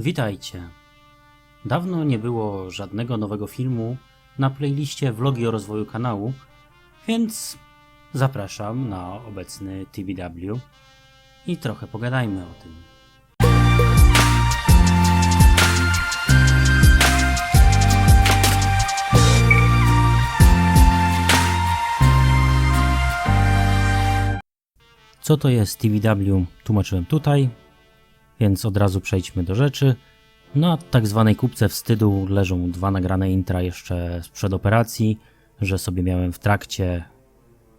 Witajcie. Dawno nie było żadnego nowego filmu na playliście vlogi o rozwoju kanału, więc zapraszam na obecny TBW i trochę pogadajmy o tym. Co to jest TBW tłumaczyłem tutaj, więc od razu przejdźmy do rzeczy. Na tak zwanej kupce wstydu leżą dwa nagrane intra jeszcze sprzed operacji, że sobie miałem w trakcie,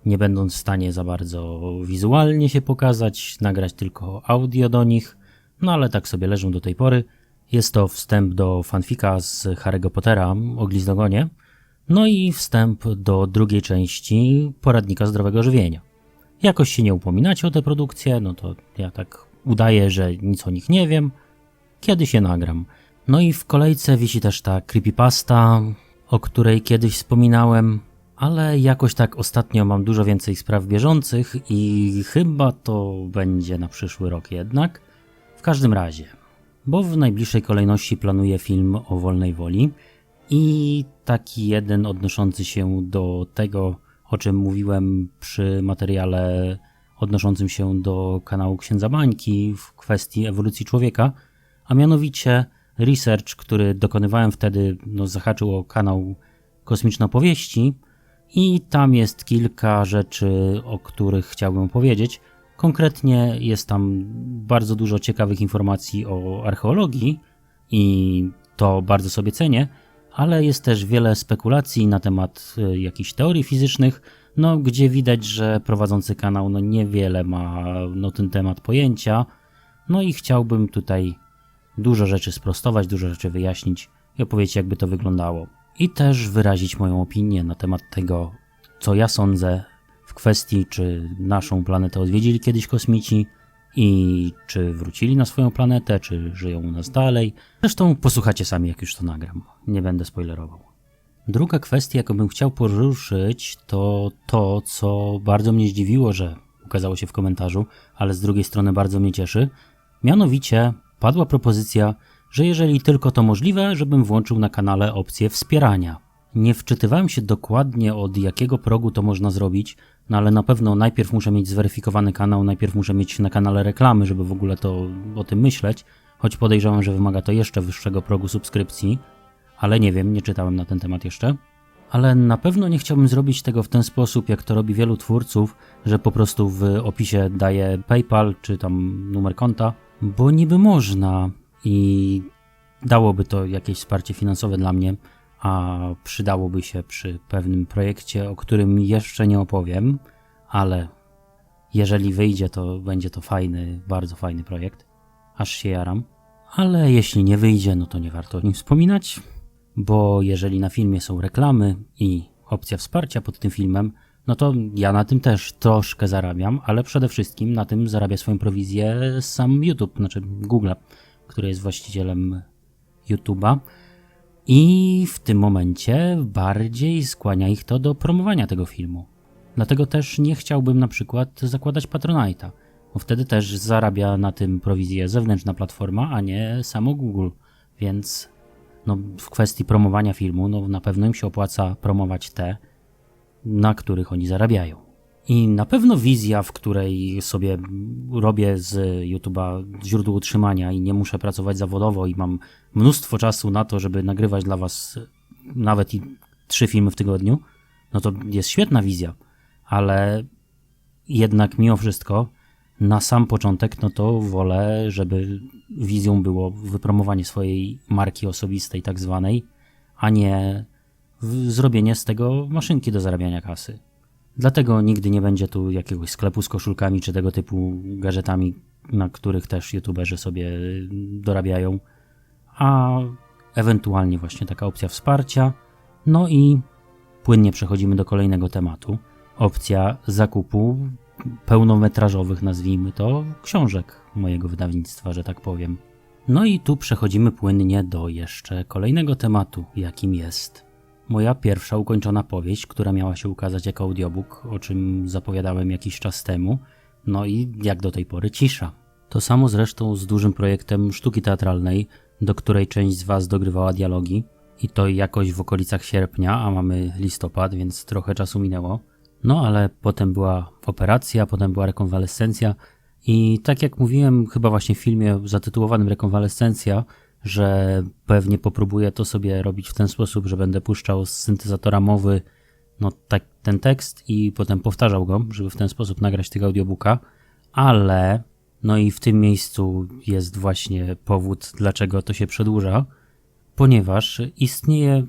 nie będąc w stanie za bardzo wizualnie się pokazać, nagrać tylko audio do nich, no ale tak sobie leżą do tej pory. Jest to wstęp do fanfika z Harry'ego Pottera o Glizdogonie, no i wstęp do drugiej części poradnika zdrowego żywienia. Jakoś się nie upominacie o tę produkcję, no to ja tak udaję, że nic o nich nie wiem. Kiedy się nagram. No i w kolejce wisi też ta creepypasta, o której kiedyś wspominałem, ale jakoś tak ostatnio mam dużo więcej spraw bieżących i chyba to będzie na przyszły rok jednak. W każdym razie, bo w najbliższej kolejności planuję film o wolnej woli i taki jeden odnoszący się do tego, o czym mówiłem przy materiale odnoszącym się do kanału Księdza Bańki w kwestii ewolucji człowieka, a mianowicie research, który dokonywałem wtedy, no, zahaczył o kanał Kosmiczne Opowieści i tam jest kilka rzeczy, o których chciałbym powiedzieć. Konkretnie jest tam bardzo dużo ciekawych informacji o archeologii i to bardzo sobie cenię, ale jest też wiele spekulacji na temat y, jakichś teorii fizycznych, no, gdzie widać, że prowadzący kanał no, niewiele ma no, ten temat pojęcia. No i chciałbym tutaj dużo rzeczy sprostować, dużo rzeczy wyjaśnić i opowiedzieć, jakby to wyglądało. I też wyrazić moją opinię na temat tego, co ja sądzę w kwestii, czy naszą planetę odwiedzili kiedyś kosmici i czy wrócili na swoją planetę, czy żyją u nas dalej. Zresztą posłuchacie sami, jak już to nagram. Nie będę spoilerował. Druga kwestia, jaką bym chciał poruszyć, to to, co bardzo mnie zdziwiło, że ukazało się w komentarzu, ale z drugiej strony bardzo mnie cieszy. Mianowicie padła propozycja, że jeżeli tylko to możliwe, żebym włączył na kanale opcję wspierania. Nie wczytywałem się dokładnie od jakiego progu to można zrobić, no ale na pewno najpierw muszę mieć zweryfikowany kanał, najpierw muszę mieć na kanale reklamy, żeby w ogóle to o tym myśleć, choć podejrzewam, że wymaga to jeszcze wyższego progu subskrypcji, ale nie wiem, nie czytałem na ten temat jeszcze. Ale na pewno nie chciałbym zrobić tego w ten sposób, jak to robi wielu twórców, że po prostu w opisie daję PayPal czy tam numer konta, bo niby można i dałoby to jakieś wsparcie finansowe dla mnie, a przydałoby się przy pewnym projekcie, o którym jeszcze nie opowiem, ale jeżeli wyjdzie, to będzie to fajny, bardzo fajny projekt. Aż się jaram. Ale jeśli nie wyjdzie, no to nie warto o nim wspominać, bo jeżeli na filmie są reklamy i opcja wsparcia pod tym filmem, no to ja na tym też troszkę zarabiam, ale przede wszystkim na tym zarabia swoją prowizję sam YouTube, znaczy Google, który jest właścicielem YouTube'a. I w tym momencie bardziej skłania ich to do promowania tego filmu. Dlatego też nie chciałbym na przykład zakładać Patronite'a, bo wtedy też zarabia na tym prowizję zewnętrzna platforma, a nie samo Google. Więc no, w kwestii promowania filmu, no, na pewno im się opłaca promować te, na których oni zarabiają. I na pewno wizja, w której sobie robię z YouTube'a źródło utrzymania i nie muszę pracować zawodowo i mam mnóstwo czasu na to, żeby nagrywać dla Was nawet i trzy filmy w tygodniu, no to jest świetna wizja, ale jednak mimo wszystko na sam początek, no to wolę, żeby wizją było wypromowanie swojej marki osobistej, tak zwanej, a nie zrobienie z tego maszynki do zarabiania kasy. Dlatego nigdy nie będzie tu jakiegoś sklepu z koszulkami czy tego typu gadżetami, na których też youtuberzy sobie dorabiają, a ewentualnie właśnie taka opcja wsparcia. No i płynnie przechodzimy do kolejnego tematu. Opcja zakupu pełnometrażowych, nazwijmy to, książek mojego wydawnictwa, że tak powiem. No i tu przechodzimy płynnie do jeszcze kolejnego tematu, jakim jest moja pierwsza ukończona powieść, która miała się ukazać jako audiobook, o czym zapowiadałem jakiś czas temu. No i jak do tej pory cisza. To samo zresztą z dużym projektem sztuki teatralnej, do której część z Was dogrywała dialogi. I to jakoś w okolicach sierpnia, a mamy listopad, więc trochę czasu minęło. No ale potem była operacja, potem była rekonwalescencja. I tak jak mówiłem, chyba właśnie w filmie zatytułowanym Rekonwalescencja, że pewnie popróbuję to sobie robić w ten sposób, że będę puszczał z syntezatora mowy no, tak, ten tekst i potem powtarzał go, żeby w ten sposób nagrać tego audiobooka, ale no i w tym miejscu jest właśnie powód, dlaczego to się przedłuża, ponieważ istnieje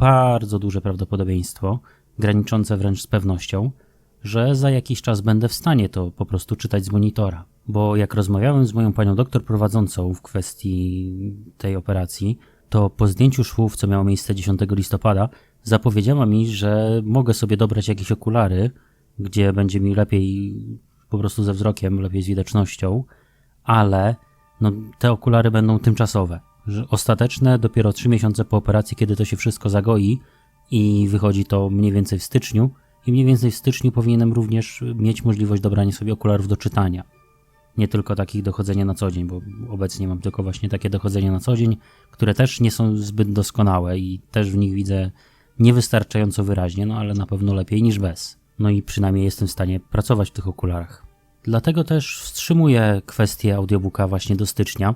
bardzo duże prawdopodobieństwo, graniczące wręcz z pewnością, że za jakiś czas będę w stanie to po prostu czytać z monitora. Bo jak rozmawiałem z moją panią doktor prowadzącą w kwestii tej operacji, to po zdjęciu szwów, co miało miejsce 10 listopada, zapowiedziała mi, że mogę sobie dobrać jakieś okulary, gdzie będzie mi lepiej po prostu ze wzrokiem, lepiej z widocznością, ale no, te okulary będą tymczasowe. Ostateczne dopiero 3 miesiące po operacji, kiedy to się wszystko zagoi i wychodzi to mniej więcej w styczniu, i mniej więcej w styczniu powinienem również mieć możliwość dobrania sobie okularów do czytania. Nie tylko takich dochodzenia na co dzień, bo obecnie mam tylko właśnie takie dochodzenie na co dzień, które też nie są zbyt doskonałe i też w nich widzę niewystarczająco wyraźnie, no ale na pewno lepiej niż bez. No i przynajmniej jestem w stanie pracować w tych okularach. Dlatego też wstrzymuję kwestię audiobooka właśnie do stycznia,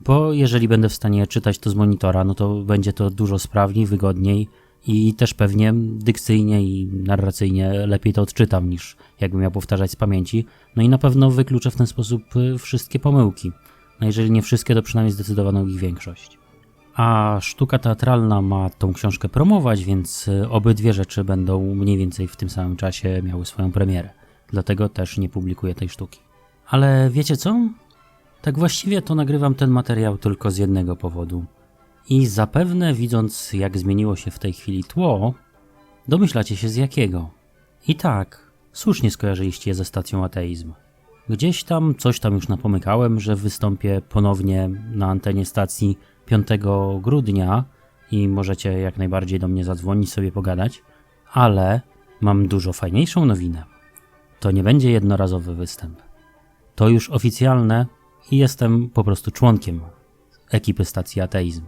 bo jeżeli będę w stanie czytać to z monitora, no to będzie to dużo sprawniej, wygodniej i też pewnie dykcyjnie i narracyjnie lepiej to odczytam niż jakbym miał powtarzać z pamięci. No i na pewno wykluczę w ten sposób y, wszystkie pomyłki. No jeżeli nie wszystkie, to przynajmniej zdecydowaną ich większość. A sztuka teatralna ma tą książkę promować, więc y, obydwie rzeczy będą mniej więcej w tym samym czasie miały swoją premierę. Dlatego też nie publikuję tej sztuki. Ale wiecie co? Tak właściwie to nagrywam ten materiał tylko z jednego powodu. I zapewne widząc, jak zmieniło się w tej chwili tło, domyślacie się z jakiego. I tak, słusznie skojarzyliście je ze stacją ateizm. Gdzieś tam coś tam już napomykałem, że wystąpię ponownie na antenie stacji 5 grudnia i możecie jak najbardziej do mnie zadzwonić, sobie pogadać, ale mam dużo fajniejszą nowinę. To nie będzie jednorazowy występ. To już oficjalne i jestem po prostu członkiem ekipy stacji Ateizm.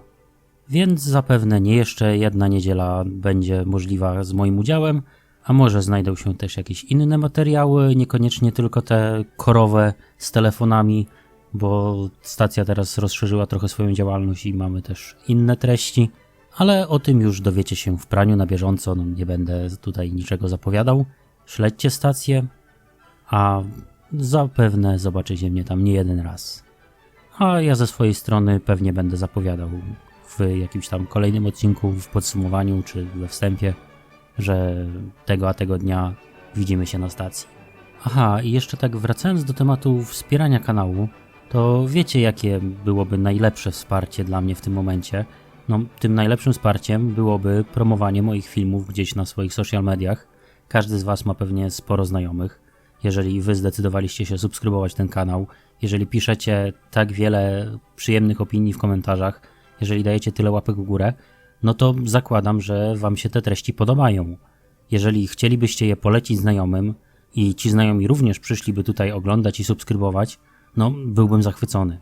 Więc zapewne nie jeszcze jedna niedziela będzie możliwa z moim udziałem, a może znajdą się też jakieś inne materiały, niekoniecznie tylko te korowe z telefonami, bo stacja teraz rozszerzyła trochę swoją działalność i mamy też inne treści, ale o tym już dowiecie się w praniu na bieżąco, no nie będę tutaj niczego zapowiadał. Śledźcie stację, a zapewne zobaczycie mnie tam nie jeden raz. A ja ze swojej strony pewnie będę zapowiadał w jakimś tam kolejnym odcinku, w podsumowaniu czy we wstępie, że tego a tego dnia widzimy się na stacji. Aha, i jeszcze tak wracając do tematu wspierania kanału, to wiecie, jakie byłoby najlepsze wsparcie dla mnie w tym momencie. No, tym najlepszym wsparciem byłoby promowanie moich filmów gdzieś na swoich social mediach. Każdy z Was ma pewnie sporo znajomych. Jeżeli Wy zdecydowaliście się subskrybować ten kanał, jeżeli piszecie tak wiele przyjemnych opinii w komentarzach, jeżeli dajecie tyle łapek w górę, no to zakładam, że Wam się te treści podobają. Jeżeli chcielibyście je polecić znajomym i ci znajomi również przyszliby tutaj oglądać i subskrybować, no byłbym zachwycony.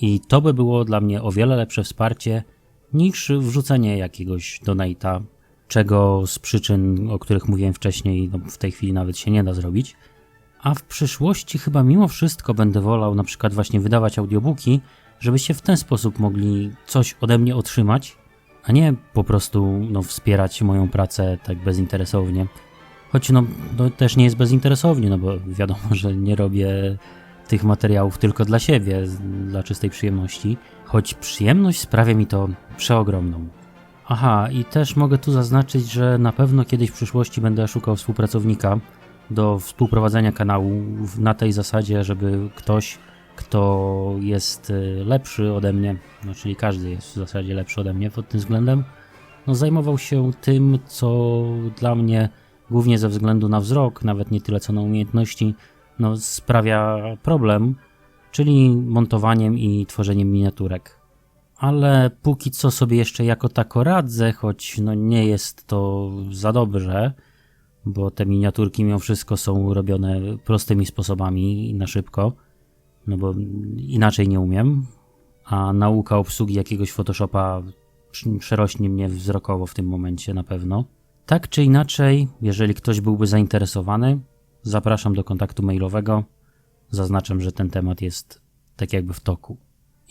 I to by było dla mnie o wiele lepsze wsparcie niż wrzucenie jakiegoś donata, czego z przyczyn, o których mówiłem wcześniej, no w tej chwili nawet się nie da zrobić. A w przyszłości chyba mimo wszystko będę wolał na przykład właśnie wydawać audiobooki, żebyście w ten sposób mogli coś ode mnie otrzymać, a nie po prostu no, wspierać moją pracę tak bezinteresownie. Choć no, no też nie jest bezinteresownie, no bo wiadomo, że nie robię tych materiałów tylko dla siebie, dla czystej przyjemności, choć przyjemność sprawia mi to przeogromną. Aha, i też mogę tu zaznaczyć, że na pewno kiedyś w przyszłości będę szukał współpracownika do współprowadzenia kanału na tej zasadzie, żeby ktoś, kto jest y, lepszy ode mnie, no czyli każdy jest w zasadzie lepszy ode mnie pod tym względem, no zajmował się tym, co dla mnie głównie ze względu na wzrok, nawet nie tyle co na umiejętności, no, sprawia problem, czyli montowaniem i tworzeniem miniaturek. Ale póki co sobie jeszcze jako tako radzę, choć no nie jest to za dobrze, bo te miniaturki mimo wszystko są robione prostymi sposobami i na szybko. No bo inaczej nie umiem, a nauka obsługi jakiegoś Photoshopa przerośnie mnie wzrokowo w tym momencie na pewno. Tak czy inaczej, jeżeli ktoś byłby zainteresowany, zapraszam do kontaktu mailowego. Zaznaczam, że ten temat jest tak jakby w toku.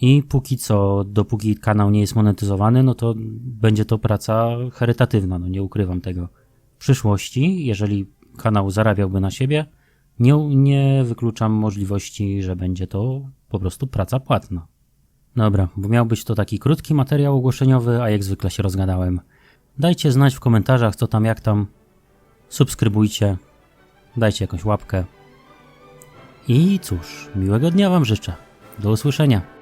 I póki co, dopóki kanał nie jest monetyzowany, no to będzie to praca charytatywna, no nie ukrywam tego. W przyszłości, jeżeli kanał zarabiałby na siebie, nie, nie wykluczam możliwości, że będzie to po prostu praca płatna. Dobra, bo miał być to taki krótki materiał ogłoszeniowy, a jak zwykle się rozgadałem. Dajcie znać w komentarzach, co tam, jak tam. Subskrybujcie, dajcie jakąś łapkę. I cóż, miłego dnia Wam życzę. Do usłyszenia.